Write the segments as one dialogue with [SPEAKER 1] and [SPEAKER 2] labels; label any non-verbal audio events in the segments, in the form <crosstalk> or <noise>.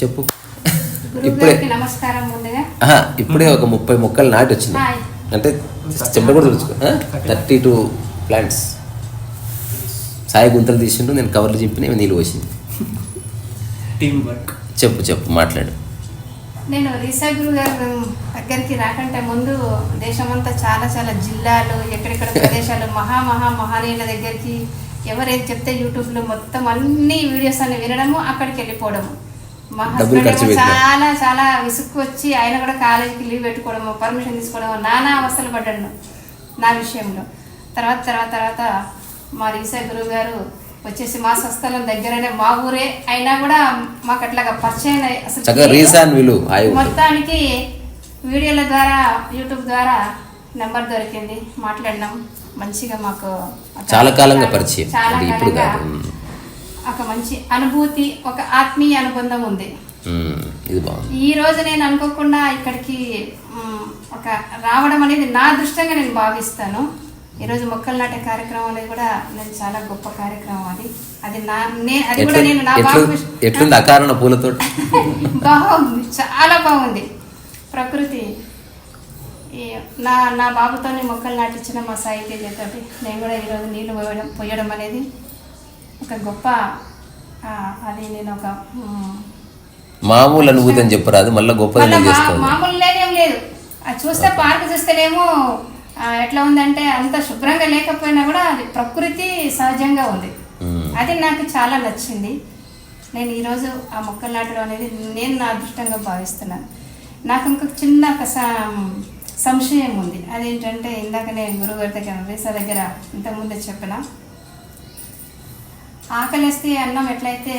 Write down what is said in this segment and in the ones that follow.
[SPEAKER 1] చెప్పు. ఇప్పుడే
[SPEAKER 2] నమస్కారం ముందుగా.
[SPEAKER 1] ఇప్పుడే ఒక ముప్పై మొక్కలు నాటి వచ్చింది. అంటే చెంప కూడా తుడుచుకో థర్టీ టూ ప్లాంట్స్. సాయి గుంతలు తీసిండు నేను కవర్లు చింపిన నీళ్ళు పోసింది.
[SPEAKER 3] టీమ్ వర్క్
[SPEAKER 1] చెప్పు చెప్పు మాట్లాడు.
[SPEAKER 2] నేను రీసా గురువు గారు దగ్గరికి రాకంటే ముందు దేశమంతా చాలా చాలా జిల్లాలు ఎక్కడెక్కడ ప్రదేశాలు మహా మహా మహానీయుల దగ్గరికి ఎవరేది చెప్తే యూట్యూబ్లో మొత్తం అన్ని వీడియోస్ అన్ని వినడము అక్కడికి వెళ్ళిపోవడము.
[SPEAKER 1] డబ్బులు ఖర్చు.
[SPEAKER 2] చాలా చాలా విసుక్కు వచ్చి ఆయన కూడా కాలేజీకి లీవ్ పెట్టుకోవడము పర్మిషన్ తీసుకోవడము నానా అవస్థలు పడ్డాను నా విషయంలో తర్వాత తర్వాత తర్వాత మా రీసా గురువు గారు వచ్చేసి మా స్వస్థలం దగ్గరనే మా ఊరే అయినా కూడా మాకు అట్లాగా పరిచయం అసలు. మొత్తానికి వీడియోల ద్వారా యూట్యూబ్ ద్వారా నెంబర్ దొరికింది మాట్లాడినాం మంచిగా మాకు
[SPEAKER 1] చాలా కాలంగా పరిచయం
[SPEAKER 2] చాలా కాలంగా. ఒక మంచి అనుభూతి ఒక ఆత్మీయ అనుబంధం ఉంది. ఈ రోజు నేను అనుకోకుండా ఇక్కడికి ఒక రావడం అనేది నా దృష్టంగా నేను భావిస్తాను. ఈరోజు మొక్కలు నాటే కార్యక్రమం అనేది కూడా నేను చాలా గొప్ప కార్యక్రమం అది. అది నా నేను అది కూడా నేను నా
[SPEAKER 1] ఎట్లుంది? అకారణ పూలతోటి <laughs>
[SPEAKER 2] బాగుంది. చాలా బాగుంది. ప్రకృతి నా నా బాబుతోనే మొక్కలు నాటించిన మా సాహిత్య తోటి నేను కూడా ఈరోజు నీళ్ళు పోయడం పోయడం అనేది ఒక గొప్ప అది నేను ఒక
[SPEAKER 1] మామూలు అనుభూతి అని చెప్పరాదు మళ్ళీ గొప్పది చేస్తాను
[SPEAKER 2] మామూలు లేనేం లేదు. అది చూస్తే పార్క్ చూస్తేనేమో ఎట్లా ఉందంటే అంత శుభ్రంగా లేకపోయినా కూడా అది ప్రకృతి సహజంగా ఉంది. అది నాకు చాలా నచ్చింది. నేను ఈరోజు ఆ మొక్కలు నాటడం అనేది నేను నా అదృష్టంగా భావిస్తున్నాను. నాకు ఇంకొక చిన్న ఒక సంశయం ఉంది. అదేంటంటే ఇందాక నేను గురువు గారి దగ్గర రీసా దగ్గర ఇంతకుముందే చెప్పిన ఆకలిస్తే అన్నం ఎట్లయితే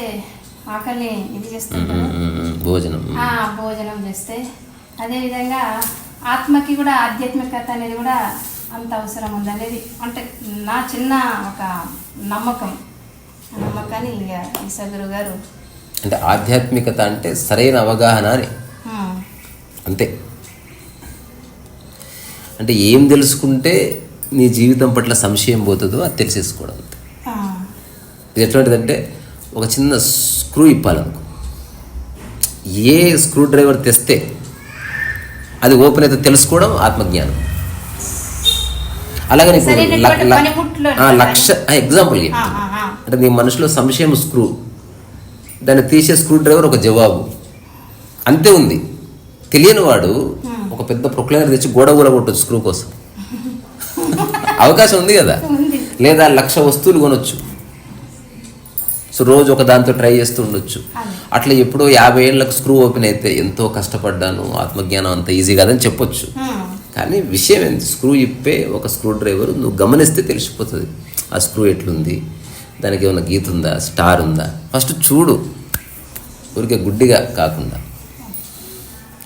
[SPEAKER 2] ఆకలిని ఇది
[SPEAKER 1] ఉమ్, భోజనం.
[SPEAKER 2] భోజనం చేస్తే. అదేవిధంగా ఆత్మకి కూడా ఆధ్యాత్మికత అనేది కూడా అంత అవసరం ఉంది అనేది అంటే నా చిన్న ఒక నమ్మకం. నమ్మకాన్ని ఇక ఈసగురు గారు
[SPEAKER 1] అంటే ఆధ్యాత్మికత అంటే సరైన అవగాహన అని. అంతే. అంటే ఏం తెలుసుకుంటే నీ జీవితం పట్ల సంశయం పోతుందో అది తెలిసేసుకోవడం ఇది ఎటువంటిదంటే ఒక చిన్న స్క్రూ ఇప్పాలనుకో. ఏ స్క్రూ డ్రైవర్ తెస్తే అది ఓపెన్ అయితే తెలుసుకోవడం ఆత్మజ్ఞానం. ఇప్పుడు
[SPEAKER 2] పనిముట్లు
[SPEAKER 1] ఆ, లక్ష ఎగ్జాంపుల్. అంటే నీ మనసులో సంశయం స్క్రూ. దాన్ని తీసే స్క్రూ డ్రైవర్ ఒక జవాబు. అంతే ఉంది. తెలియని వాడు ఒక పెద్ద ప్రొక్లైనర్ తెచ్చి గోడ కొట్టచ్చు స్క్రూ కోసం. <laughs> అవకాశం ఉంది కదా? లేదా లక్ష వస్తువులు కొనొచ్చు. సో రోజు ఒక దాంతో ట్రై చేస్తూ ఉండొచ్చు. అట్లా ఎప్పుడో యాభై ఏళ్ళకు స్క్రూ ఓపెన్ అయితే ఎంతో కష్టపడ్డాను ఆత్మజ్ఞానం అంత ఈజీ కాదని చెప్పొచ్చు. కానీ విషయం ఏంటి స్క్రూ ఇప్పే ఒక స్క్రూ డ్రైవర్ నువ్వు గమనిస్తే తెలిసిపోతుంది. ఆ స్క్రూ ఎట్లుంది? దానికి ఏమైనా గీత ఉందా? స్టార్ ఉందా? ఫస్ట్ చూడు. ఊరికే గుడ్డిగా కాకుండా.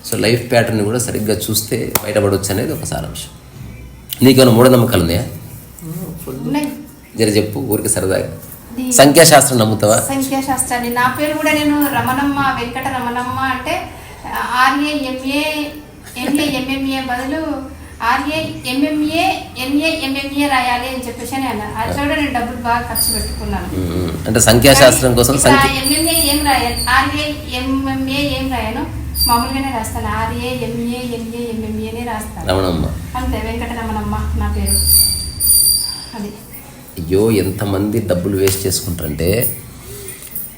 [SPEAKER 1] సో లైఫ్ ప్యాటర్న్ కూడా సరిగ్గా చూస్తే బయటపడవచ్చు అనేది ఒక సారాంశం. నీకేమైనా మూఢనమ్మకాలు ఉన్నాయా. జర చెప్పు ఊరికి సరదాగా. సంఖ్యాశాస్త్రం నమ్ముతావా?
[SPEAKER 2] సంఖ్యాశాస్త్రాన్ని. నా పేరు కూడా నేను రమణమ్మ వెంకట రమణమ్మ అంటే R A M A M A M M A బదులు R A M M A N A M M A రాయాలి అని చెప్పేసి అని అన్నారు. అట్లా కూడా నేను డబ్బులు బాగా ఖర్చు పెట్టుకున్నాను.
[SPEAKER 1] అంటే సంఖ్యాశాస్త్రం కోసం
[SPEAKER 2] ఎంఎంఏ ఏం రాయను? ఆర్ఏ ఎంఎంఏ ఏం రాయను? మామూలుగానే రాస్తాను. ఆర్ఏ ఎంఏ ఎంఏ ఎంఎంఏనే రాస్తాను.
[SPEAKER 1] రమణమ్మ.
[SPEAKER 2] అంతే వెంకటరమణమ్మ నా పేరు. అది.
[SPEAKER 1] అయ్యో ఎంతమంది డబ్బులు వేస్ట్ చేసుకుంటారంటే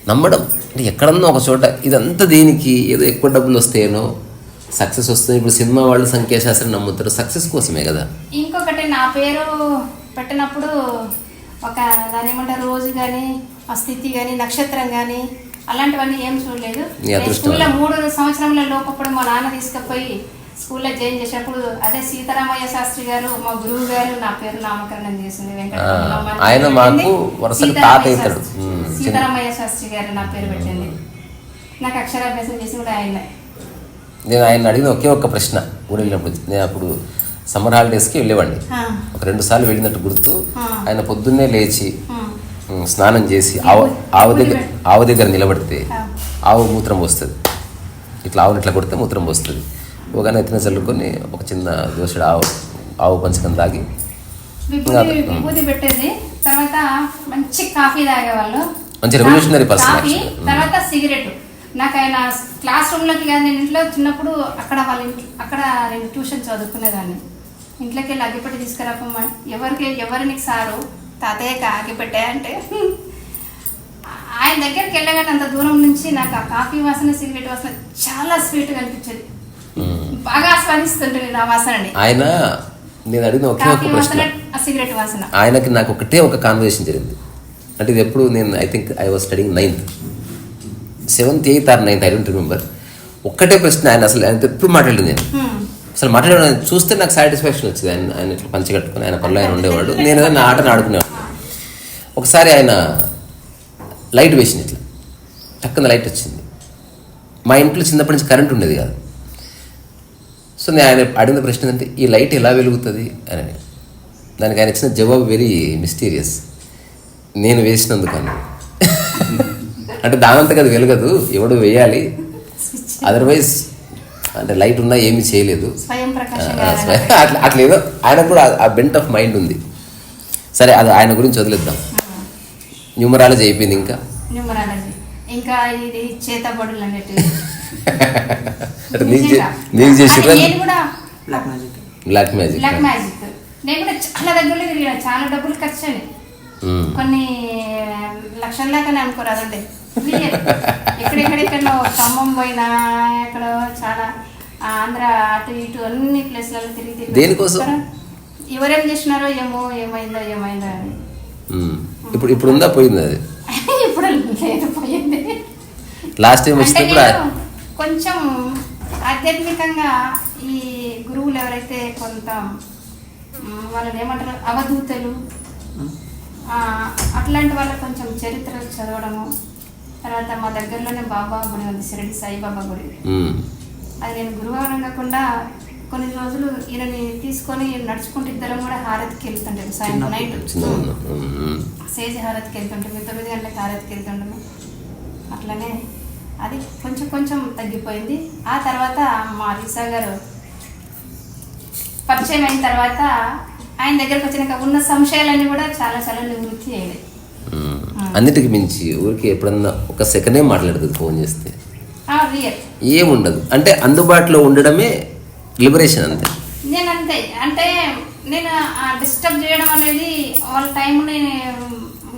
[SPEAKER 1] నమ్మడం. అంటే ఎక్కడన్నా ఒక చోట ఇదంతా దేనికి ఏదో ఎక్కువ డబ్బులు వస్తాయేనో సక్సెస్ వస్తుంది. ఇప్పుడు సినిమా వాళ్ళు సంఖ్యాశాస్త్రం నమ్ముతారు. సక్సెస్ కోసమే కదా.
[SPEAKER 2] ఇంకొకటి నా పేరు పెట్టినప్పుడు ఒక దాని ఏమంటారు రోజు కానీ ఆ స్థితి కానీ నక్షత్రం కానీ అలాంటివన్నీ ఏం చూడలేదు. స్కూల్లో. మూడు సంవత్సరంలో లోపప్పుడు మా నాన్న తీసుకుపోయి స్కూల్లో జాయిన్ చేసేటప్పుడు అదే సీతారామయ్య శాస్త్రి గారు మా గురువు గారు నా పేరు నామకరణం చేసింది
[SPEAKER 1] ఆయన మాకు
[SPEAKER 2] సీతారామయ్య. శాస్త్రి. గారు నా పేరు పెట్టింది. నాకు అక్షరాభ్యాసం చేసి కూడా ఆయన.
[SPEAKER 1] నేను ఆయన అడిగిన ఒకే ఒక్క ప్రశ్న ఊరు వెళ్ళినప్పుడు నేను అప్పుడు సమ్మర్ హాలిడేస్కి వెళ్ళేవాడిని. ఒక రెండు సార్లు వెళ్ళినట్టు గుర్తు. ఆయన పొద్దున్నే లేచి స్నానం చేసి ఆవు ఆవు దగ్గర ఆవు దగ్గర నిలబడితే ఆవు మూత్రం పోస్తుంది. ఇట్లా ఆవుని ఇట్లా కొడితే మూత్రం పోస్తుంది. ఒక ఎత్తిన చల్లుకొని ఒక చిన్న దోషుడు ఆవు ఆవు పంచకం తాగి
[SPEAKER 2] విభూతి పెట్టేది తర్వాత మంచి కాఫీ తాగేవాళ్ళు.
[SPEAKER 1] మంచి
[SPEAKER 2] కాఫీ
[SPEAKER 1] actually.
[SPEAKER 2] తర్వాత సిగరెట్. నాకు ఆయన క్లాస్ రూమ్లోకి కానీ నేను ఇంట్లో చిన్నప్పుడు అక్కడ వాళ్ళ ఇంట్లో అక్కడ నేను ట్యూషన్ చదువుకునేదాన్ని. ఇంట్లోకి వెళ్ళి అగ్గిపెట్టి తీసుకురాపమ్మా ఎవరికి ఎవరిని సారు? తాతయ్యకి అగ్గిపెట్టే అంటే ఆయన దగ్గరికి వెళ్ళగానే అంత దూరం నుంచి నాకు ఆ కాఫీ వాసన సిగరెట్ వాసన చాలా స్వీట్గా అనిపించేది. బాగా వాసనని.
[SPEAKER 1] ఆయన నేను అడిగిన ఒకే ఒక ప్రశ్న.
[SPEAKER 2] సిగరెట్ వాసన.
[SPEAKER 1] ఆయనకి నాకు ఒకటే ఒక కాన్వర్సేషన్ జరిగింది. అంటే ఇది ఎప్పుడు నేను I think I was studying ninth seventh eighth or ninth I don't remember ఒక్కటే ప్రశ్న ఆయన అసలు ఆయన ఎప్పుడు మాట్లాడలేదు నేను.
[SPEAKER 2] హ్మ్.
[SPEAKER 1] అసలు మాట్లాడడం చూస్తే నాకు సాటిస్ఫాక్షన్ వచ్చింది. ఆయన ఆయన ఇట్లా పంచి కట్టుకుని ఆయన పనులు ఆయన ఉండేవాడు. నేను ఏదైనా నా ఆటను ఆడుకునేవాడు ఒకసారి ఆయన లైట్ వేసింది ఇట్లా. టక్కున లైట్ వచ్చింది. మా ఇంట్లో చిన్నప్పటి నుంచి కరెంట్ ఉండేది కాదు. సో నేను ఆయన అడిగిన ప్రశ్న ఏంటంటే ఈ లైట్ ఎలా వెలుగుతుంది? అని దానికి ఆయన ఇచ్చిన జవాబు వెరీ మిస్టీరియస్. నేను వేసినందుకు అని అంటే దానంతగా అది వెలగదు ఎవడు వేయాలి. అదర్వైజ్ అంటే లైట్ ఉన్నా ఏమీ చేయలేదు. <laughs> అట్లా అట్లా ఏదో ఆయన కూడా ఆ బెంట్ ఆఫ్ మైండ్ ఉంది. సరే అది ఆయన గురించి వదిలేద్దాం. న్యూమరాలజీ అయిపోయింది ఇంకా.
[SPEAKER 2] ఇంకా ఇది చేతబడులు అనేటివి. <laughs>
[SPEAKER 1] అంటే నీకు. నీకు
[SPEAKER 3] black magic
[SPEAKER 1] black magic
[SPEAKER 2] black magic నేను కూడా చాలా దగ్గరలో తిరిగిన. చాలా డబ్బులు ఖర్చు అయినాయి కొన్ని లక్షల దాకానే అనుకోరాదండి Real. ఎక్కడెక్కడెక్కడో ఖమ్మం పోయినా ఎక్కడో చాలా ఆంధ్ర అటు ఇటు అన్ని ప్లేస్లలో తిరిగి తిరిగి
[SPEAKER 1] దేనికోసం?
[SPEAKER 2] ఎవరేం చేసినారో ఏమో ఏమైందో ఏమైందో అని.
[SPEAKER 1] ఇప్పుడు ఇప్పుడు ఉందా? పోయింది అది? <laughs>
[SPEAKER 2] ఇప్పుడు లేదు పోయింది.
[SPEAKER 1] లాస్ట్ టైం
[SPEAKER 2] అంటే
[SPEAKER 1] వచ్చినప్పుడు
[SPEAKER 2] నేను కొంచెం ఆధ్యాత్మికంగా ఈ గురువులు ఎవరైతే కొంత వాళ్ళని ఏమంటారు అవధూతలు అట్లాంటి వాళ్ళ కొంచెం చరిత్ర చదవడము తర్వాత మా దగ్గరలోనే బాబా గుడి ఉంది షిరడి సాయిబాబా గుడి. అది నేను గురువారం కాకుండా కొన్ని రోజులు ఈయనని తీసుకొని నడుచుకుంటూ ఇద్దరం కూడా హారతికి వెళ్తుంటాం సాయంత్రం నైట్. సేజ్ హారతికి వెళ్తుంటాము తొమ్మిది గంటలకు హారతికి వెళ్తుంటాము అట్లనే అది కొంచెం కొంచెం తగ్గిపోయింది. ఆ తర్వాత మా రీసా గారు పరిచయం అయిన తర్వాత ఆయన దగ్గరకు వచ్చినాక ఉన్న సంశయాలన్నీ కూడా చాలా చాలా నివృత్తి అయ్యాయి.
[SPEAKER 1] అన్నిటికి మించి ఊరికి ఎప్పుడన్నా ఒక సెకండే మాట్లాడుతుంది ఫోన్ చేస్తే? ఏముండదు. అంటే అందుబాటులో ఉండడమే లిబరేషన్ అంతే.
[SPEAKER 2] నేను అంతే. అంటే నేను డిస్టర్బ్ చేయడం అనేది వాళ్ళ టైంని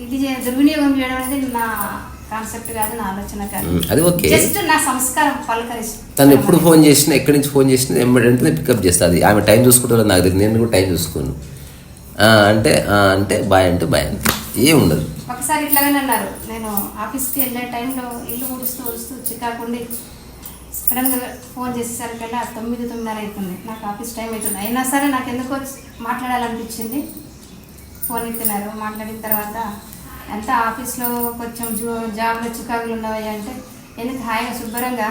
[SPEAKER 2] ఇది చే- దుర్వినియోగం చేయడం అనేది నా కాన్సెప్ట్ కాదు నా ఆలోచన కాదు.
[SPEAKER 1] అది ఓకే.
[SPEAKER 2] జస్ట్ నా సంస్కారం
[SPEAKER 1] తను ఎప్పుడు ఫోన్ చేసినా ఎక్కడి నుంచి ఫోన్ చేసినా వెంటనే పికప్ చేస్తుంది. ఆమె టైం చూసుకుంటారో నాకు తెలియదు. నేను కూడా టైం చూసుకోను. అంటే అంటే బాయ్ అంటే బాయ్ అంతే. ఏం ఉండదు.
[SPEAKER 2] ఒకసారి ఇట్లాగానే అన్నారు. నేను ఆఫీస్కి వెళ్ళే టైంలో ఇల్లు ఊడుస్తూ ఊడుస్తూ చికాకుండి సడన్గా ఫోన్ చేసేసరికల్లా తొమ్మిది తొమ్మిదిన్నర అవుతుంది నాకు ఆఫీస్ టైం అవుతుంది అయినా సరే నాకు ఎందుకో మాట్లాడాలనిపించింది. ఫోన్ ఎత్తినారు. మాట్లాడిన తర్వాత ఎంత ఆఫీస్లో కొంచెం జో జాబ్లో చికాకులు ఉన్నవి అంటే ఎందుకు హాయిగా శుభ్రంగా?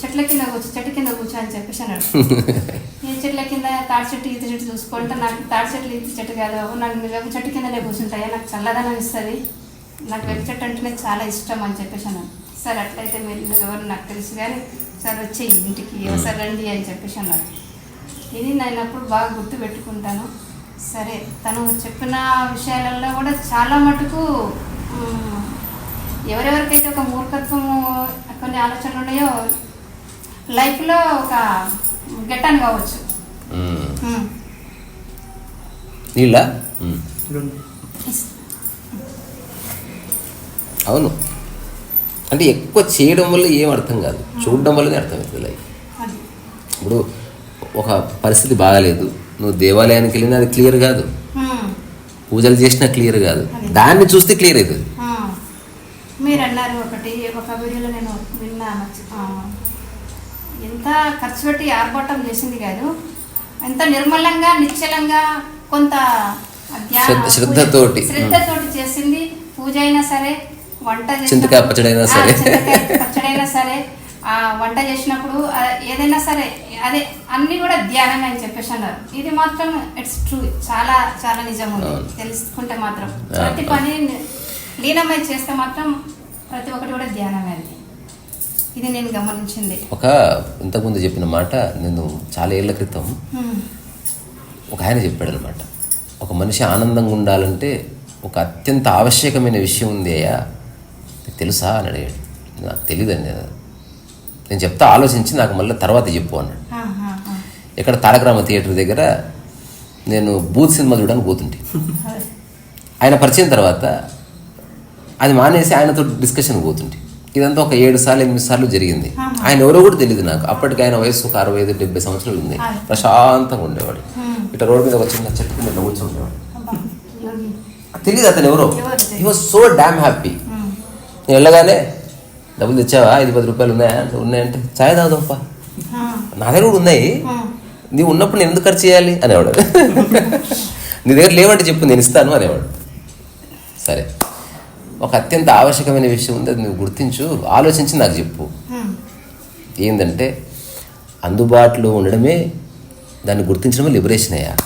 [SPEAKER 2] చెట్ల కింద కూర్చో చెట్టు కింద కూర్చో అని చెప్పేసి అన్నాడు. <laughs> ఏ చెట్ల కింద? తాడి చెట్టు ఈత చెట్టు చూసుకుంటే నాకు తాడి చెట్లు ఈత చెట్టు కాదు బాబు. నాకు వేప చెట్టు కిందనే కూర్చుంటాయా? నాకు చల్లదనం ఇస్తుంది. నాకు వేప చెట్టు అంటేనే చాలా ఇష్టం అని చెప్పేసి అన్నాడు. సరే అట్లయితే మీరు ఎవరు నాకు తెలుసు కానీ సరే వచ్చేయి ఇంటికి ఒకసారి రండి అని చెప్పేసి అన్నారు ఇది నేను అప్పుడు బాగా గుర్తు పెట్టుకుంటాను. సరే తను చెప్పిన విషయాలలో కూడా చాలా మటుకు ఎవరెవరికైతే ఒక మూర్ఖత్వము కొన్ని ఆలోచనలు ఉన్నాయో లైఫ్లో ఒక గెట్టాను కావచ్చు.
[SPEAKER 1] నీళ్ళ. అవును. అంటే ఎక్కువ చేయడం వల్ల ఏం అర్థం కాదు. చూడడం వల్లనే అర్థమవుతుంది లైఫ్.
[SPEAKER 2] అది.
[SPEAKER 1] ఇప్పుడు ఒక పరిస్థితి బాగాలేదు. నువ్వు దేవాలయానికి వెళ్ళినా అది క్లియర్ కాదు. పూజలు చేసినా క్లియర్ కాదు దాన్ని చూస్తే క్లియర్ అవుతుంది.
[SPEAKER 2] మీరు అన్నారు ఒకటి ఒక వీడియోలో నేను విన్నా మర్చి- ఆ. ఎంత ఖర్చు పెట్టి ఆర్భాటం చేసింది కాదు ఎంత నిర్మలంగా నిశ్చలంగా కొంత
[SPEAKER 1] శ్రద్ధతోటి.
[SPEAKER 2] శ్రద్ధతోటి చేసింది పూజ అయినా సరే వంట
[SPEAKER 1] చింతకాయ పచ్చడైనా సరే.
[SPEAKER 2] పచ్చడైనా సరే వంట చేసినప్పుడు ఏదైనా సరే అదే అన్ని కూడా ధ్యానమే అని చెప్పేసి అన్నారు. ఇది మాత్రం ఇట్స్ ట్రూ చాలా చాలా నిజం ఉంది. తెలుసుకుంటే మాత్రం. ప్రతి. పని లీనమై చేస్తే మాత్రం ప్రతి ఒక్కటి కూడా ధ్యానమే అది ఇది నేను గమనించింది.
[SPEAKER 1] ఒక ఇంతకుముందు చెప్పిన మాట నేను చాలా ఏళ్ళ క్రితం. ఒక ఆయన చెప్పాడు అనమాట ఒక మనిషి ఆనందంగా ఉండాలంటే ఒక అత్యంత ఆవశ్యకమైన విషయం ఉంది అయ్యా. తెలుసా? అని అడిగాడు. నాకు తెలియదండి. నేను చెప్తా ఆలోచించి నాకు మళ్ళీ తర్వాత చెప్పు అన్నాడు. ఇక్కడ తారకరామ థియేటర్ దగ్గర నేను బూత్ సినిమా చూడడానికి పోతుంటే. ఆయన పరిచయం తర్వాత అది మానేసి ఆయనతో డిస్కషన్ పోతుంటే. ఇదంతా ఒక ఏడు సార్లు ఎనిమిది సార్లు జరిగింది. ఆయన ఎవరో కూడా తెలియదు నాకు. అప్పటికి ఆయన వయసు ఒక అరవై ఐదు డెబ్బై సంవత్సరాలు ఉంది. ప్రశాంతంగా ఉండేవాడు. ఇట్లా రోడ్డు మీద ఒక చిన్న చెట్టు కింద కూర్చొని ఉండేవాడు. తెలియదు అతను ఎవరో. He was so damn happy. నేను వెళ్ళగానే డబ్బులు తెచ్చావా? ఐదు పది రూపాయలు ఉన్నాయా? ఉన్నాయంటే ఛాయ్ తాగుదాంపా. నా దగ్గర కూడా ఉన్నాయి. నీవు ఉన్నప్పుడు నేను ఎందుకు ఖర్చు చేయాలి? అనేవాడు. <laughs> నీ దగ్గర లేవంటే చెప్పు నేను ఇస్తాను అనేవాడు. సరే. ఒక అత్యంత ఆవశ్యకమైన విషయం ఉంది అది నువ్వు గుర్తించు ఆలోచించి నాకు చెప్పు. ఏంటంటే అందుబాటులో ఉండడమే దాన్ని గుర్తించడమే లిబరేషన్ అయ్యా.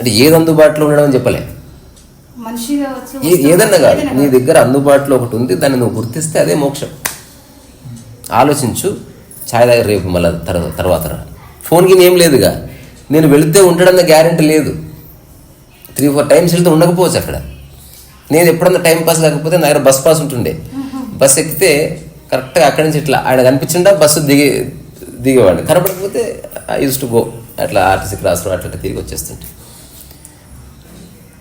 [SPEAKER 1] అంటే ఏది అందుబాటులో ఉండడం అని చెప్పలే
[SPEAKER 2] మనిషి కావచ్చు
[SPEAKER 1] ఏ
[SPEAKER 2] వస్తువు
[SPEAKER 1] ఏదన్నా కాదు. నీ. దగ్గర అందుబాటులో ఒకటి ఉంది దాన్ని నువ్వు గుర్తిస్తే అదే మోక్షం. ఆలోచించు. ఛాయ్ దగ్గర రేపు మళ్ళీ తర్వాత తర్వాత ఫోన్కి ఏం లేదుగా. నేను వెళితే ఉండడన్న గ్యారెంటీ లేదు. త్రీ ఫోర్ టైమ్స్ వెళ్తే ఉండకపోవచ్చు అక్కడ. నేను ఎప్పుడన్నా టైం పాస్ కాకపోతే నా దగ్గర బస్ పాస్ ఉంటుండే. బస్ ఎక్కితే కరెక్ట్గా అక్కడి నుంచి ఇట్లా ఆయన కనిపించిండా బస్సు దిగి దిగేవాడిని. కనపడకపోతే ఐ యూస్ టు గో అట్లా ఆర్టీసీ క్రాస్ రోడ్ అట్లా తిరిగి వచ్చేస్తుంటే.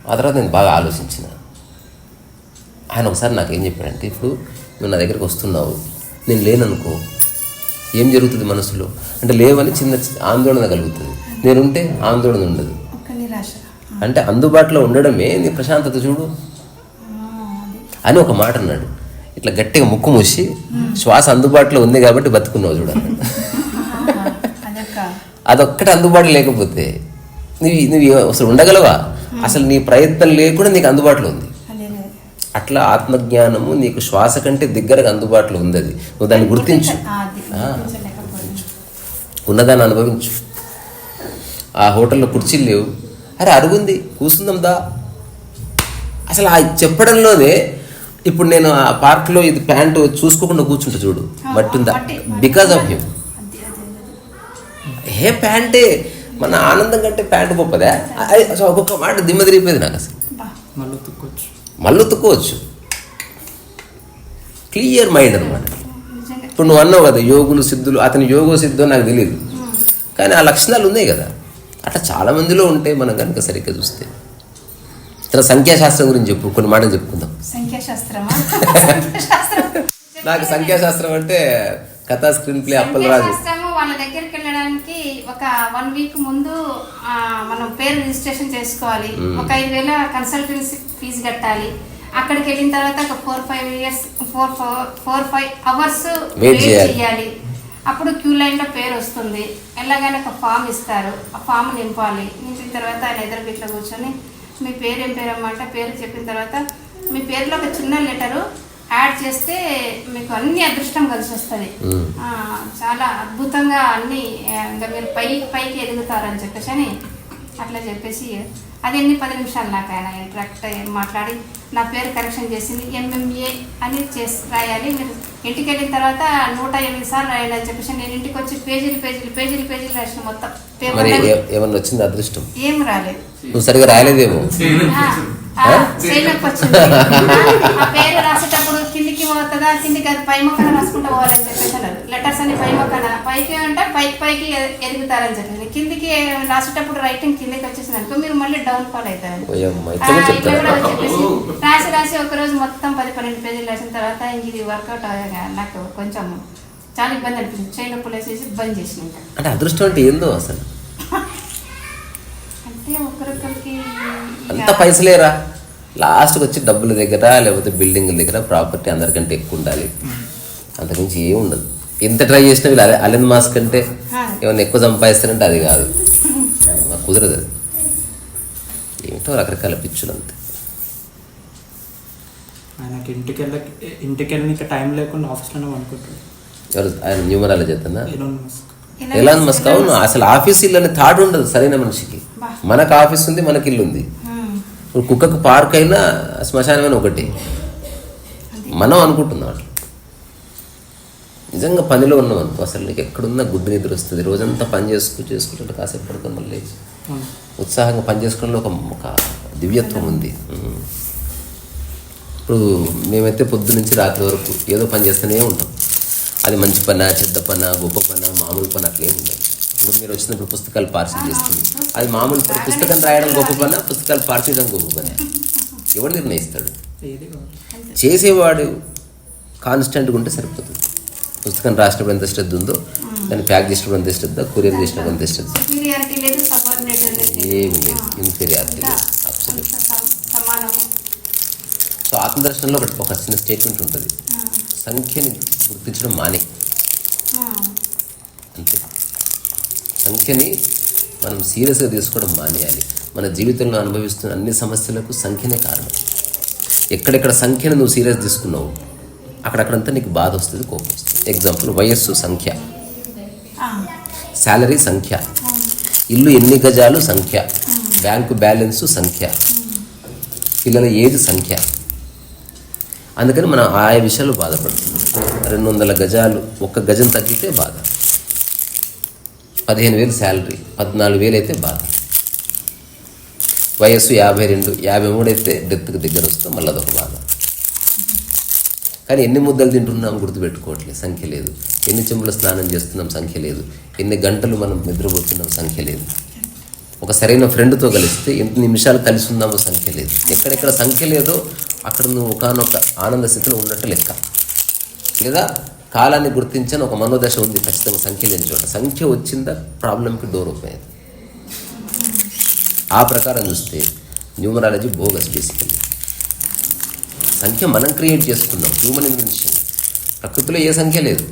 [SPEAKER 1] ఆ తర్వాత నేను బాగా ఆలోచించిన. ఆయన ఒకసారి నాకు ఏం చెప్పాడంటే ఇప్పుడు నువ్వు నా దగ్గరికి వస్తున్నావు నేను లేననుకో ఏం జరుగుతుంది మనసులో? అంటే లేవని చిన్న ఆందోళన కలుగుతుంది. నేనుంటే ఆందోళన ఉండదు. అంటే అందుబాటులో ఉండడమే నీ ప్రశాంతత చూడు. అని ఒక మాట అన్నాడు. ఇట్లా గట్టిగా ముక్కు మూసి శ్వాస అందుబాటులో ఉంది కాబట్టి బతుకున్నావు చూడు అన్నాడు.
[SPEAKER 2] ఆహా, అదొక
[SPEAKER 1] అదొక్కటి అందుబాటులో లేకపోతే నువ్వు నువ్వు అసలు ఉండగలవా? అసలు నీ ప్రయత్నం లేకుండా నీకు అందుబాటులో ఉంది. అట్లా ఆత్మజ్ఞానము నీకు శ్వాస కంటే దగ్గరగా అందుబాటులో ఉంది అది. నువ్వు దాన్ని గుర్తించు. ఉన్నదాన్ని అనుభవించు. ఆ హోటల్లో కుర్చీలు లేవు. అరే అరుగుంది. కూర్చుందాం దా. అసలు ఆ చెప్పడంలోనే ఇప్పుడు నేను ఆ పార్క్లో ఇది ప్యాంటు చూసుకోకుండా కూర్చుంటా చూడు. మట్టి ఉందా
[SPEAKER 2] మట్టి, మట్టి.
[SPEAKER 1] Because of him. ఏ ప్యాంటే? మన ఆనందం కంటే ప్యాంటు గొప్పదా. అది అసలు ఒక్కొక్క మాట దిమ్మ తిరిగిపోయింది నాకు అసలు.
[SPEAKER 2] బా.
[SPEAKER 3] మళ్ళీ ఉతుక్కోవచ్చు.
[SPEAKER 1] క్లియర్ మైండ్ అనమాట ఇప్పుడు నువ్వు అన్నావు కదా యోగులు సిద్ధులు అతని యోగో సిద్ధో నాకు తెలియదు కానీ ఆ లక్షణాలు ఉన్నాయి కదా. అట్లా చాలా మందిలో ఉంటాయి మనం కనుక సరిగ్గా చూస్తే. ఇతర సంఖ్యాశాస్త్రం గురించి చెప్పు కొన్ని మాటలు చెప్పుకుందాం. <laughs> నాకు సంఖ్యాశాస్త్రం అంటే కథా స్క్రీన్ ప్లే అప్పలరాజు
[SPEAKER 2] వాళ్ళ దగ్గరికి వెళ్ళడానికి ఒక వన్ వీక్ ముందు మనం పేరు రిజిస్ట్రేషన్ చేసుకోవాలి. ఒక ఐదు వేల కన్సల్టెన్సీ ఫీజు కట్టాలి. అక్కడికి వెళ్ళిన తర్వాత ఒక four five years four four four five hours wait
[SPEAKER 1] చేయాలి.
[SPEAKER 2] అప్పుడు క్యూ లైన్లో పేరు వస్తుంది. వెళ్ళగానే ఒక ఫామ్ ఇస్తారు. ఆ ఫామ్ నింపాలి. నింపిన తర్వాత ఆయన ఎదురు ఇట్లా కూర్చొని మీ పేరు ఏం పేరు అంటే పేరు చెప్పిన తర్వాత మీ పేరులో ఒక చిన్న లెటరు యాడ్ చేస్తే మీకు అన్ని అదృష్టం కలిసి వస్తుంది. చాలా అద్భుతంగా అన్ని ఇంకా మీరు పై పైకి ఎదుగుతారని చెప్పేసి అని అట్లా చెప్పేసి అది ఎన్ని పది నిమిషాలు నాకు ఆయన ఇంటరాక్ట్ మాట్లాడి నా పేరు కరెక్షన్ చేసింది ఎంఎంఏ అని చేసి రాయాలి. మీరు ఇంటికి వెళ్ళిన తర్వాత నూట ఎనిమిది సార్లు రాయాలి అని చెప్పేసి నేను ఇంటికి వచ్చి పేజీలు పేజీలు పేజీలు పేజీలు రాసిన మొత్తం పేపర్
[SPEAKER 1] ఏమన్నా వచ్చింది అదృష్టం?
[SPEAKER 2] ఏం రాలేదు.
[SPEAKER 1] నువ్వు సరిగా రాయలేదేమో.
[SPEAKER 2] పేరు రాసేటప్పుడు కిందికి పోతుందా? కిందికి అది పై మొక్కన రాసుకుంటూ పోవాలని చెప్పేసి అన్నారు. లెటర్స్ అన్ని పై మొక్కన. పైకి అంటే పైకి ఎదుగుతారని చెప్పింది కిందికి రాసేటప్పుడు రైటింగ్ కిందికి వచ్చేసింది అనుకో మీరు మళ్ళీ డౌన్ ఫాల్ అవుతారు చెప్పేసి. రాసి రాసి ఒక రోజు మొత్తం పది పన్నెండు పేజీలు రాసిన తర్వాత ఇంక ఇది వర్కౌట్ అయ్యాక నాకు కొంచెం చాలా ఇబ్బంది అనిపించింది. చేయి నొప్పులు వేసేసి బంద్ చేసిన
[SPEAKER 1] అంటే అదృష్టం అంటే ఏందో అసలు? అంత పైసలేరా? లాస్ట్కి వచ్చి డబ్బుల దగ్గర లేకపోతే బిల్డింగ్ల దగ్గర ప్రాపర్టీ అందరికంటే ఎక్కువ ఉండాలి. అంతకుమించి ఏం ఉండదు. ఎంత ట్రై చేసినా వీళ్ళు అలె- అలెన్ మాస్ కంటే ఏమైనా ఎక్కువ సంపాదిస్తారంటే అది కాదు. మాకు కుదరదు అది. ఏమిటో రకరకాల పిచ్చులు అంతే.
[SPEAKER 3] ఆయనకి ఇంటికి వెళ్ళ ఇంటికి వెళ్ళి టైం లేకుండా ఆఫీస్లోనే
[SPEAKER 1] ఎవరు? ఆయన న్యూమరాలజీ చెప్తున్నా
[SPEAKER 3] ఎలాన్ మస్క్
[SPEAKER 1] మస్క్ అవును. అసలు ఆఫీస్ ఇల్లు అనే థాట్ ఉండదు. సరైన మనిషికి. మనకు ఆఫీస్ ఉంది మనకి ఇల్లు ఉంది. కుక్కకు పార్క్ అయినా శ్మశానమైన ఒకటి. మనం అనుకుంటున్నాం అట్లా. నిజంగా పనిలో ఉన్నాం అనుకో అసలు నీకు ఎక్కడున్నా గుడ్డు నిద్ర వస్తుంది. రోజంతా పని చేసుకు చేసుకుంటుంటే కాసేపు పడుకొని మళ్ళీ. ఉత్సాహంగా పనిచేసుకోవడంలో ఒక ఒక దివ్యత్వం ఉంది. ఇప్పుడు మేమైతే పొద్దు నుంచి రాత్రి వరకు ఏదో పని చేస్తూనే ఉంటాం. అది మంచి పన చెడ్డ పన గొప్ప పన మామూలు పని అట్లే ఉండదు. ఇప్పుడు మీరు వచ్చినప్పుడు పుస్తకాలు పార్సిల్ చేస్తుంది అది మామూలు పుస్తకం రాయడం గొప్ప పన పుస్తకాలు పార్సియడం గొప్ప పని. ఎవరు నిర్ణయిస్తాడు. చేసేవాడు కాన్స్టెంట్గా ఉంటే సరిపోతుంది. పుస్తకం రాసినప్పుడు ఎంత శ్రద్ధ ఉందో దాన్ని ప్యాక్ చేసినప్పుడు ఎంత శ్రద్ధ కొరియర్ చేసినప్పుడు ఎంత శ్రద్ధ. ఏమి లేదు. ఇన్ఫీరియారిటీ లేదు. సో ఆత్మదర్శనంలో ఒకటి ఒక చిన్న స్టేట్మెంట్ ఉంటుంది. సంఖ్యని గుర్తించడం మానే. సంఖ్యని మనం సీరియస్గా తీసుకోవడం మానేయాలి. మన జీవితంలో అనుభవిస్తున్న అన్ని సమస్యలకు సంఖ్యనే కారణం. ఎక్కడెక్కడ సంఖ్యను నువ్వు సీరియస్ తీసుకున్నావు అక్కడక్కడంతా నీకు బాధ వస్తుంది కోపం వస్తుంది. ఎగ్జాంపుల్ వయస్సు సంఖ్య. శాలరీ సంఖ్య. ఇల్లు ఎన్ని గజాలు సంఖ్య. బ్యాంకు బ్యాలెన్సు సంఖ్య. పిల్లల ఏజ్ సంఖ్య. అందుకని మనం ఆయా విషయాలు బాధపడుతున్నాం. రెండు వందల గజాలు ఒక్క గజం తగ్గితే బాధ. పదిహేను వేలు శాలరీ పద్నాలుగు వేలు అయితే బాధ. వయస్సు యాభై రెండు యాభై మూడు అయితే డెత్కి దగ్గర వస్తే మళ్ళీ అదొక బాధ. కానీ ఎన్ని ముద్దలు తింటున్నాం గుర్తుపెట్టుకోవట్లేదు సంఖ్య లేదు. ఎన్ని చెంబుల స్నానం చేస్తున్నాం సంఖ్య లేదు. ఎన్ని గంటలు మనం నిద్రపోతున్నాం సంఖ్య లేదు. ఒక సరైన ఫ్రెండ్తో కలిస్తే ఎన్ని నిమిషాలు కలిసి ఉన్నామో సంఖ్య లేదు. ఎక్కడెక్కడ సంఖ్య లేదో అక్కడ నువ్వు ఒకనొక ఆనంద స్థితిలో ఉన్నట్టు లెక్క. లేదా కాలాన్ని గుర్తించని ఒక మనోదశ ఉంది ఖచ్చితంగా సంఖ్య లేని చోట. సంఖ్య వచ్చిందా ప్రాబ్లంకి డోర్ ఓపెన్ అయింది ఆ ప్రకారం చూస్తే న్యూమరాలజీ బోగస్ బేసికల్లీ. సంఖ్య మనం క్రియేట్ చేసుకున్నాం హ్యూమన్ ఇన్వెన్షన్. ప్రకృతిలో ఏ సంఖ్య లేదు.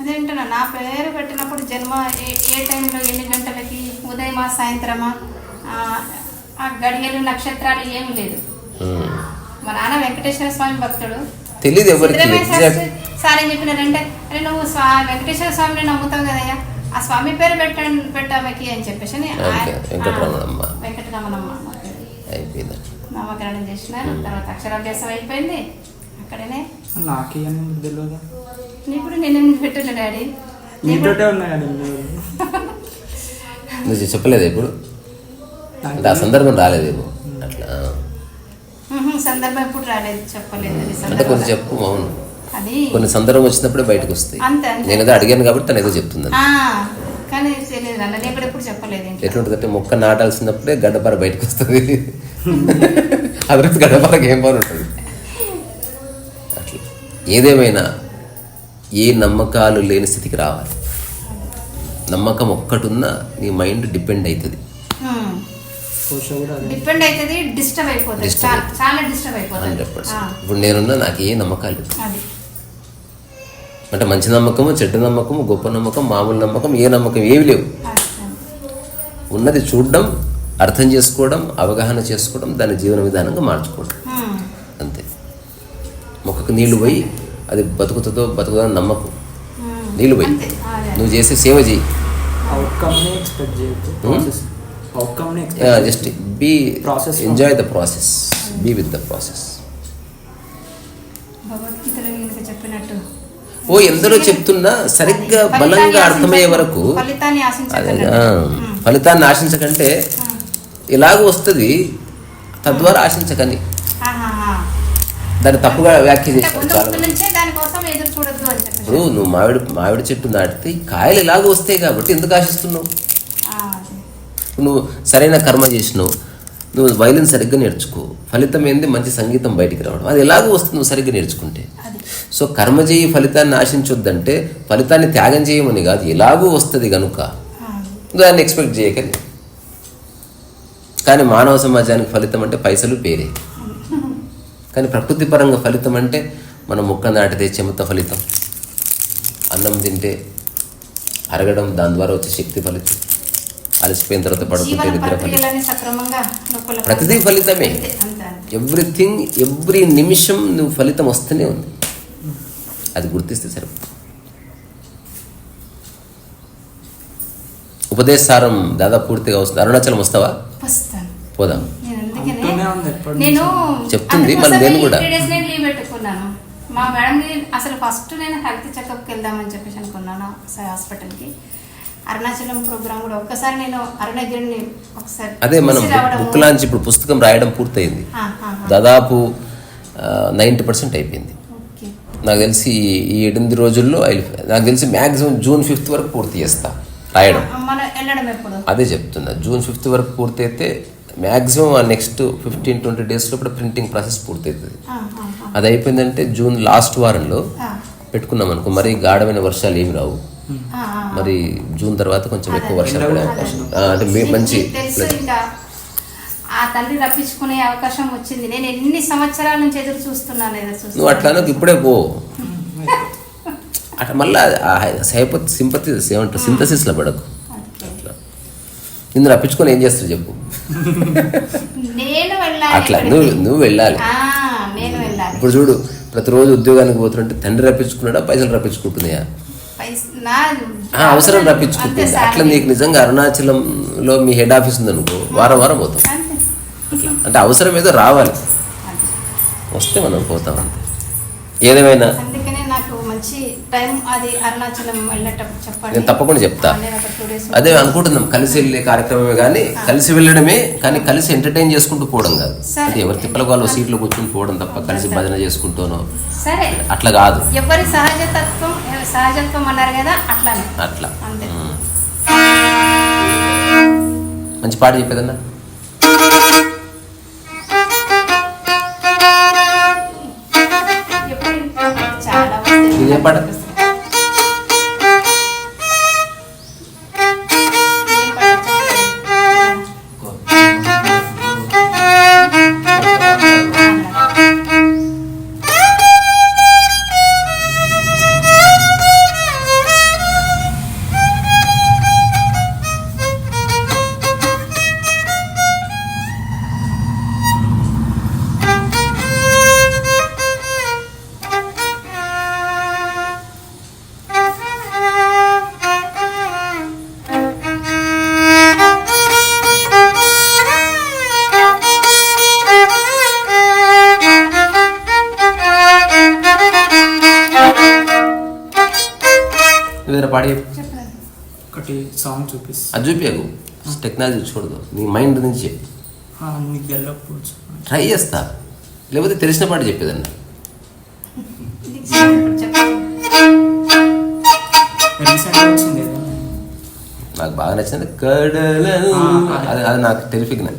[SPEAKER 2] అదేంటున్నా నా పేరు పెట్టినప్పుడు జన్మ ఏ ఏ టైంలో ఎన్ని గంటలకి ఉదయమా సాయంత్రమా ఆ, గడియలు నక్షత్రాలు ఏమి లేదు.
[SPEAKER 1] మ్మ్.
[SPEAKER 2] మా నాన్న వెంకటేశ్వర స్వామి భక్తుడు.
[SPEAKER 1] తెలీదు ఎవరికి
[SPEAKER 2] సార్ ఏం చెప్పినారంటే అరే నువ్వు స్వా వెంకటేశ్వర స్వామిని నమ్ముతావు కదయ్యా ఆ స్వామి పేరు పెట్టండి పెట్టామకి అని చెప్పేసి
[SPEAKER 1] వెంకటరమణమ్మ. అయిపోయింది.
[SPEAKER 2] నామకరణం చేసినారు. తర్వాత అక్షరాభ్యాసం అయిపోయింది. అక్కడనే
[SPEAKER 3] నాకే తెలియదు.
[SPEAKER 2] ఇప్పుడు నేను ఎందుకు పెట్టలే డాడీ.
[SPEAKER 3] ఉన్నాయండి
[SPEAKER 1] నువ్వు చెప్పలేదు ఇప్పుడు? అంటే ఆ సందర్భం రాలేదేమో. అట్లా
[SPEAKER 2] ఉహు, సందర్భం ఎప్పుడు రాలేదు చెప్పలేదు.
[SPEAKER 1] అంటే
[SPEAKER 2] సందర్భం.
[SPEAKER 1] చెప్పు
[SPEAKER 2] అది
[SPEAKER 1] కొన్ని సందర్భం వచ్చినప్పుడే బయటకు వస్తాయి. నేను ఏదో అడిగాను కాబట్టి తను ఏదో చెప్తుంది
[SPEAKER 2] ఆ, కానీ తెలియదు అన్న నేను కూడా ఎప్పుడు చెప్పలేదు ఇంట్లో.
[SPEAKER 1] ఎట్లుంటుందంటే మొక్క నాటాల్సినప్పుడే గడ్డపార బయటకు వస్తుంది. అభివృద్ధి గడ్డపారకు ఏం పని ఉంటుంది? అట్లా. ఏదేమైనా ఏ నమ్మకాలు లేని స్థితికి రావాలి. నమ్మకం ఒక్కటున్నా నీ మైండ్ డిపెండ్ అవుతుంది
[SPEAKER 3] అదే
[SPEAKER 2] డిపెండ్ అవుతుంది డిస్టర్బ్ అయిపోతుంది. చాలా చాలా డిస్టర్బ్ అయిపోతుంది.
[SPEAKER 1] హండ్రెడ్
[SPEAKER 2] ఆ,
[SPEAKER 1] పర్సెంట్ ఇప్పుడు నేనున్నా నాకు ఏ నమ్మకాలు అంటే మంచి నమ్మకము చెడ్డ నమ్మకము గొప్ప నమ్మకం మామూలు నమ్మకం ఏ నమ్మకం ఏవి లేవు. ఉన్నది చూడడం అర్థం చేసుకోవడం అవగాహన చేసుకోవడం దాని జీవన విధానంగా మార్చుకోవడం. అంతే. మొక్కకు నీళ్ళు పోయి అది బతుకుతుందో బతుకుదో అని నమ్మకం. నీళ్ళు పోయి. నువ్వు చేసే సేవ చేయి.
[SPEAKER 3] Process
[SPEAKER 1] just be
[SPEAKER 3] Process.
[SPEAKER 1] Enjoy the process be with the process ఓ ఎందరో చెప్తున్నా సరిగ్గా
[SPEAKER 2] ఫలితాన్ని
[SPEAKER 1] బలంగా అర్థమయ్యే. వరకు
[SPEAKER 2] ఫలితాన్ని
[SPEAKER 1] ఆశించకంటే ఇలాగ వస్తుంది తద్వారా ఆశించకని. దాన్ని తప్పుగా వ్యాఖ్య
[SPEAKER 2] చెప్పేసి.
[SPEAKER 1] ఇప్పుడు నువ్వు మామిడి మామిడి చెట్టు నాటితే కాయలు ఇలాగ వస్తాయి కాబట్టి ఎందుకు ఆశిస్తున్నావు. నువ్వు సరైన కర్మ చేసినావు నువ్వు వైలిన్ సరిగ్గా నేర్చుకో. ఫలితం ఏంది? మంచి సంగీతం బయటికి రావడం. అది ఎలాగో వస్తుంది నువ్వు సరిగ్గా నేర్చుకుంటే. సో కర్మ చేయి ఫలితాన్ని ఆశించొద్దంటే ఫలితాన్ని త్యాగం చేయమని కాదు ఎలాగూ వస్తుంది కనుక దాన్ని ఎక్స్పెక్ట్ చేయకని కానీ మానవ సమాజానికి ఫలితం అంటే పైసలు పేరే. కానీ ప్రకృతి పరంగా ఫలితం అంటే మనం మొక్క నాటితే చెమత ఫలితం. అన్నం తింటే అరగడం దాని ద్వారా వచ్చే శక్తి ఫలితం. అలసిపోయిన తర్వాత పడుకుంటే నిద్ర ప్రతిదీ ఫలితమే. ఎవ్రీథింగ్ ఎవ్రీ నిమిషం నువ్వు ఫలితం వస్తూనే ఉంది. అది గుర్తిస్తే సరిపోతుంది ఉపదేశారం దాదాపు పూర్తిగా వస్తుంది. అరుణాచలం వస్తావా? పోదాం. చెప్తుంది, మళ్ళీ నేను కూడా.
[SPEAKER 2] మా మేడంని అసలు ఫస్ట్ నేను హెల్త్ చెకప్కి వెళ్దామని చెప్పేసి అనుకున్నాను హాస్పిటల్కి అరుణాచలం ప్రోగ్రామ్ కూడా ఒక్కసారి నేను అరుణగిరిని ఒకసారి
[SPEAKER 1] అదే మనం. బుక్ లాంచి ఇప్పుడు పుస్తకం రాయడం పూర్తయింది. దాదాపు నైంటీ పర్సెంట్ అయిపోయింది నాకు తెలిసి ఈ ఎనిమిది రోజుల్లో నాకు తెలిసి మ్యాక్సిమం జూన్ ఫిఫ్త్ వరకు పూర్తి చేస్తా రాయడం అదే చెప్తున్నా జూన్ ఫిఫ్త్ వరకు పూర్తి అయితే మ్యాక్సిమం ఆ నెక్స్ట్ ఫిఫ్టీన్ ట్వంటీ డేస్ లోపల ప్రింటింగ్ ప్రాసెస్ పూర్తి అవుతుంది
[SPEAKER 2] ఆ, ఆ, ఆ.
[SPEAKER 1] అది అయిపోయిందంటే జూన్ లాస్ట్ వారంలో పెట్టుకున్నాం అనుకో మరి గాఢమైన వర్షాలు ఏమి రావు. మరి జూన్ తర్వాత కొంచెం ఎక్కువ వర్షాలు. పడే అవకాశం అంటే మీ- మంచి
[SPEAKER 2] ఆ తండ్రి రప్పించుకునే అవకాశం వచ్చింది. నేను ఎన్ని సంవత్సరాల నుంచి ఎదురు చూస్తున్నాను
[SPEAKER 1] నువ్వు అట్లా ఇప్పుడే పో. <laughs> అట్లా మళ్ళీ సైపతి సింపతి ఏమంటారు? సింథసిస్లో పడకు. నిన్ను రప్పించుకొని ఏం చేస్తావు చెప్పు. అట్లా. నువ్వు నువ్వు వెళ్ళాలి. ఇప్పుడు చూడు ప్రతిరోజు ఉద్యోగానికి పోతుంటే తండ్రి రప్పించుకున్నాడా పైసలు రప్పించుకుంటున్నాయా? అవసరం రప్పించుకుంటుంది. అట్లా. నీకు నిజంగా అరుణాచలంలో మీ హెడ్ ఆఫీస్ ఉందనుకో వారం వారం పోతాం అంటే అవసరం ఏదో రావాలి. వస్తే మనం పోతాం అంతే. ఏదేమైనా?
[SPEAKER 2] టైం అది అరుణాచలం వెళ్ళేటప్పుడు చెప్పండి.
[SPEAKER 1] నేను తప్పకుండా చెప్తా. అదే అనుకుంటున్నాం కలిసి వెళ్ళే కార్యక్రమమే కానీ కలిసి వెళ్ళడమే కానీ కలిసి ఎంటర్టైన్ చేసుకుంటూ పోవడం కాదు. అంటే ఎవరి తిప్పల వాళ్ళు సీట్లో కూర్చుని పోవడం తప్ప కలిసి భజన చేసుకుంటూనో
[SPEAKER 2] సరే.
[SPEAKER 1] అట్లా కాదు.
[SPEAKER 2] ఎవరి సహజతత్వం సహజత్వం అన్నారు కదా అట్లానే.
[SPEAKER 1] అట్లా. మంచి పాట చెప్పేదన్నా?
[SPEAKER 2] చాలా వస్తాయి.
[SPEAKER 3] చూపిస్తా.
[SPEAKER 1] అది చూపించకు టెక్నాలజీ చూడదు. నీ మైండ్ నుంచి.
[SPEAKER 3] నీకు
[SPEAKER 1] ట్రై చేస్తా. లేకపోతే తెలిసిన పాట చెప్పేదన్నా. నాకు బాగా నచ్చింది కడల అది అది. నాకు టెరిఫిక్ నాకు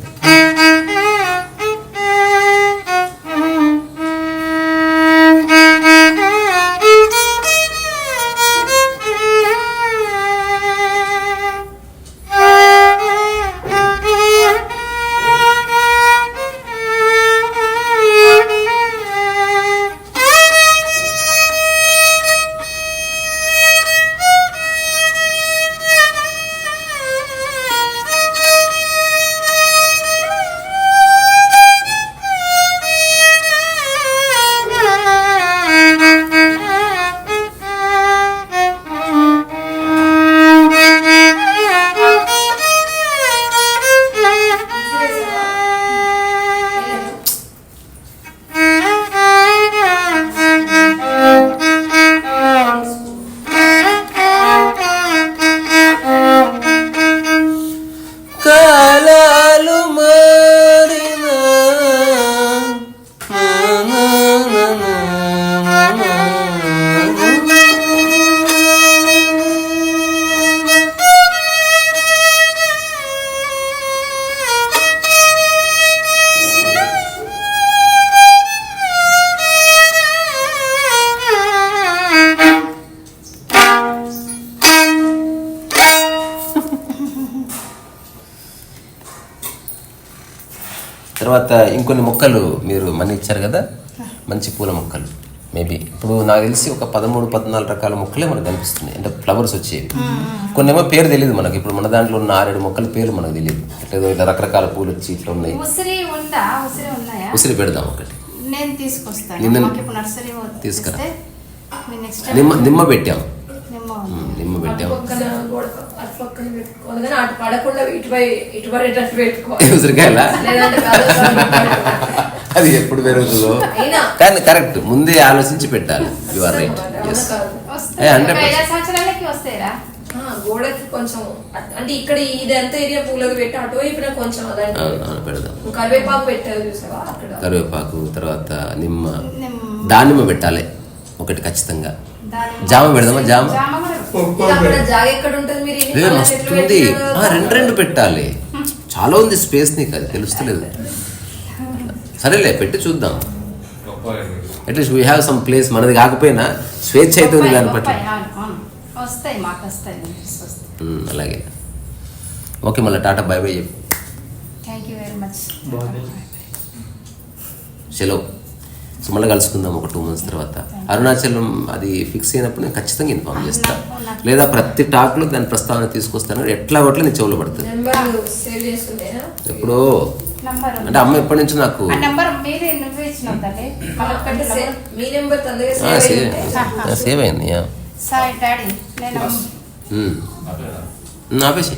[SPEAKER 1] తర్వాత ఇంకొన్ని మొక్కలు మీరు మనీ ఇచ్చారు కదా? మంచి పూల మొక్కలు. మేబీ ఇప్పుడు నాకు తెలిసి ఒక పదమూడు పద్నాలుగు రకాల మొక్కలే మనకు కనిపిస్తున్నాయి. అంటే ఫ్లవర్స్ వచ్చేవి. కొన్ని ఏమో పేరు తెలియదు మనకి. ఇప్పుడు మన దాంట్లో ఉన్న ఆరేడు మొక్కల పేర్లు మనకు తెలియదు ఇట్లా ఇట్లా రకరకాల పూలు వచ్చి ఇట్లా ఉన్నాయి.
[SPEAKER 2] ఉసిరి
[SPEAKER 1] పెడదాం ఒకటి.
[SPEAKER 2] నేను తీసుకొస్తాను.
[SPEAKER 1] తీసుకురా. నిమ్మ నిమ్మ పెట్టాం.
[SPEAKER 2] నిమ్మ
[SPEAKER 1] పెట్టాం.
[SPEAKER 4] పక్కన గోడ అటు పక్కన పెట్టుకోవాలి. కానీ అటు పడకుండా ఇటుపై ఇటు పడేటట్టు పెట్టుకోవాలి. <laughs>
[SPEAKER 1] ఉసిరికాయలా?
[SPEAKER 4] లేదంటే.
[SPEAKER 1] అది ఎప్పుడు పెరుగుతుందో? కానీ కరెక్ట్. ముందే ఆలోచించి పెట్టాలి. యు ఆర్ రైట్ ఎస్
[SPEAKER 4] గోడకి కొంచెం అట్- ఇక్కడ ఇదంతా ఏరియా పూలకు పెట్టి అటువైపున కొంచెం అలాంటి కరివేపాకు పెట్టారు చూసావా అక్కడ?
[SPEAKER 1] కరివేపాకు తర్వాత నిమ్మ.
[SPEAKER 2] నిమ్మ.
[SPEAKER 1] దానిమ్మ పెట్టాలి. ఒకటి ఖచ్చితంగా. జామ పెడదామా? జామ? మస్తు ఉంది. రెండు రెండు పెట్టాలి. చాలా ఉంది స్పేస్ నీకు అది తెలుస్తలేదు. సరేలే పెట్టి చూద్దాం. At least we have some place మనది కాకపోయినా స్వేచ్ఛ అయితే ఉంది దాన్ని పట్ల అలాగే. ఓకే మళ్ళీ టాటా బై బై చెప్పు.
[SPEAKER 2] థ్యాంక్ యూ వెరీ మచ్
[SPEAKER 1] సెలవు. సో మళ్ళీ కలుసుకుందాం ఒక టూ మంత్స్ తర్వాత. అరుణాచలం అది ఫిక్స్ అయినప్పుడు నేను ఖచ్చితంగా ఇన్ఫార్మ్ చేస్తాను లేదా ప్రతి టాక్లో దాని ప్రస్తావన తీసుకొస్తాను. ఎట్లా కొట్ల నీ చెవులో పడుతుంది
[SPEAKER 4] నెంబర్ సేవ్ చేస్తుండేనా
[SPEAKER 1] ఎప్పుడో.
[SPEAKER 2] నంబర్
[SPEAKER 1] అంటే అమ్మ ఎప్పటి నుంచి నాకు
[SPEAKER 2] ఒకటి
[SPEAKER 4] సేవ్
[SPEAKER 1] అయింది
[SPEAKER 2] నేను
[SPEAKER 1] ఆపేసి